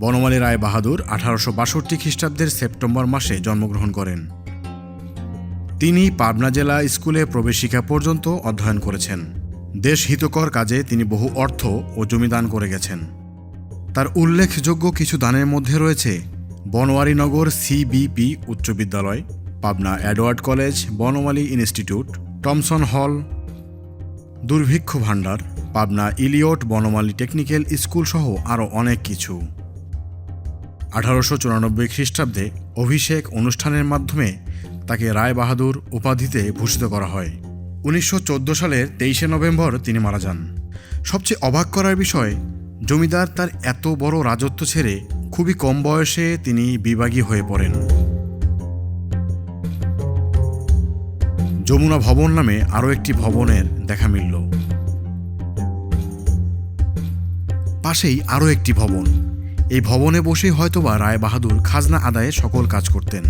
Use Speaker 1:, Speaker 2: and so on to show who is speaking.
Speaker 1: বনমালী রায় বাহাদুর আঠারোশো বাষট্টি খ্রিস্টাব্দের সেপ্টেম্বর মাসে জন্মগ্রহণ করেন। তিনি পাবনা জেলা স্কুলে প্রবেশিকা পর্যন্ত অধ্যয়ন করেছেন। দেশ হিতকর কাজে তিনি বহু অর্থ ও জমিদান করে গেছেন। তার উল্লেখযোগ্য কিছু দানের মধ্যে রয়েছে বনওয়ারিনগর সিবিপি উচ্চ বিদ্যালয়, Pabna Edward college, Banamali institute, Thomson hall, দুর্ভিক্ষ ভাণ্ডার, Pabna Eliot Banamali technical school সহ আরও অনেক কিছু। আঠারোশো চুরানব্বই খ্রিস্টাব্দে অভিষেক অনুষ্ঠানের মাধ্যমে তাকে রায় বাহাদুর উপাধিতে ভূষিত করা হয়। উনিশশো চোদ্দ সালের তেইশে নভেম্বর তিনি মারা যান। সবচেয়ে অবাক করার বিষয়, জমিদার তার এত বড় রাজত্ব ছেড়ে খুবই কম বয়সে তিনি বিভাগী হয়ে পড়েন। যমুনা ভবন নামে আরও একটি ভবনের দেখা মিলল। পাশেই আরও একটি ভবন। এই ভবনে বসেই হয়তোবা রায় বাহাদুর খাজনা আদায়ে সকল কাজ করতেন।